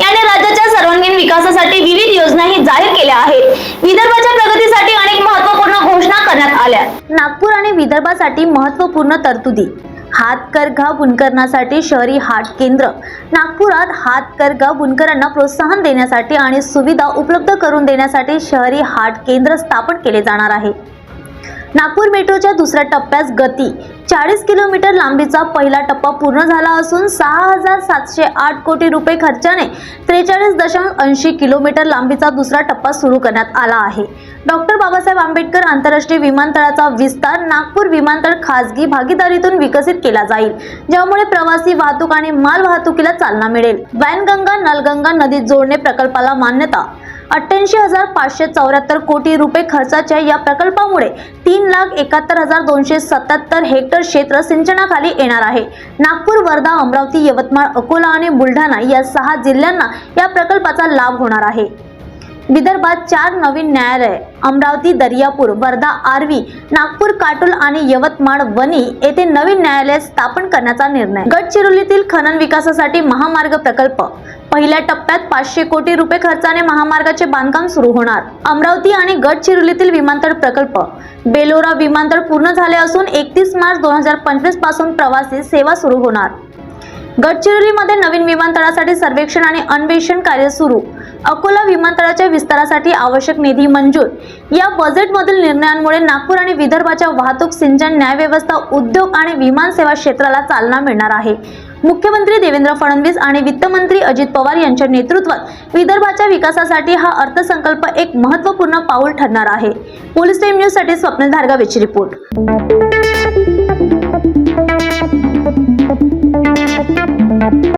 याने राज्याच्या सर्वांगीण विकासासाठी विविध योजनाही जाहीर केल्या आहेत. विदर्भाच्या प्रगतीसाठी अनेक महत्त्वपूर्ण घोषणा करण्यात आल्या. नागपूर आणि विदर्भासाठी महत्त्वपूर्ण तरतुदी. हातकरघा बुनकरणासाठी शहरी हाट केंद्र. नागपुरात हातकरघा बुनकरांना प्रोत्साहन देण्यासाठी आणि सुविधा उपलब्ध करून देण्यासाठी शहरी हाट केंद्र स्थापन केले जाणार आहे. नागपूर मेट्रोच्या दुसऱ्या टप्प्यास गती. चाळीस किलोमीटर लांबीचा पहिला टप्पा पूर्ण झाला असून सहा हजार सातशे आठ कोटी रुपये खर्चाने त्रेचाळीस दशांश ऐंशी किलोमीटर लांबीचा दुसरा टप्पा सुरू करण्यात आला आहे. डॉक्टर बाबासाहेब आंबेडकर आंतरराष्ट्रीय विमानतळाचा विस्तार नागपूर विमानतळ खासगी भागीदारीतून विकसित केला जाईल ज्यामुळे प्रवासी वाहतूक आणि माल वाहतुकीला चालना मिळेल. वॅनगंगा नलगंगा नदीत जोडणे प्रकल्पाला मान्यता अठ्ठ्याऐंशी हजार पाचशे चौऱ्याहत्तर कोटी रुपये खर्चाच्या या प्रकल्पामुळे तीन लाख एकाहत्तर हजार दोनशे सत्याहत्तर हेक्टर क्षेत्र सिंचनाखाली येणार आहे. नागपूर वर्धा अमरावती यवतमाळ अकोला आणि बुलढाणा या सहा जिल्ह्यांना या प्रकल्पाचा लाभ होणार आहे. विदर्भात चार नवीन न्यायालय अमरावती दर्यापूर वर्धा आर्वी नागपूर काटोल आणि यवतमाळ वणी येथे नवीन न्यायालय स्थापन करण्याचा निर्णय. गडचिरोलीतील खनन विकासासाठी महामार्ग प्रकल्प. पहिल्या टप्प्यात पाचशे कोटी रुपये खर्चाने महामार्गाचे बांधकाम सुरू होणार. अमरावती आणि गडचिरोलीतील विमानतळ प्रकल्प. बेलोरा विमानतळ पूर्ण झाले असून एकतीस मार्च दोन हजार पंचवीसपासून प्रवासी सेवा सुरू होणार. गडचिरोलीमध्ये नवीन विमानतळासाठी सर्वेक्षण आणि अन्वेषण कार्य सुरू. अकोला विमानतळाच्या विस्तारासाठी आवश्यक निधी मंजूर. या बजेटमधील निर्णयांमुळे नागपूर आणि विदर्भाच्या वाहतूक सिंचन न्यायव्यवस्था उद्योग आणि विमान सेवा क्षेत्राला चालना मिळणार आहे. मुख्यमंत्री देवेंद्र फडणवीस आणि वित्तमंत्री अजित पवार यांच्या नेतृत्वात विदर्भाच्या विकासासाठी हा अर्थसंकल्प एक महत्त्वपूर्ण पाऊल ठरणार आहे. पोलीस टाइम न्यूजसाठी स्वप्नील धारगावेची रिपोर्ट.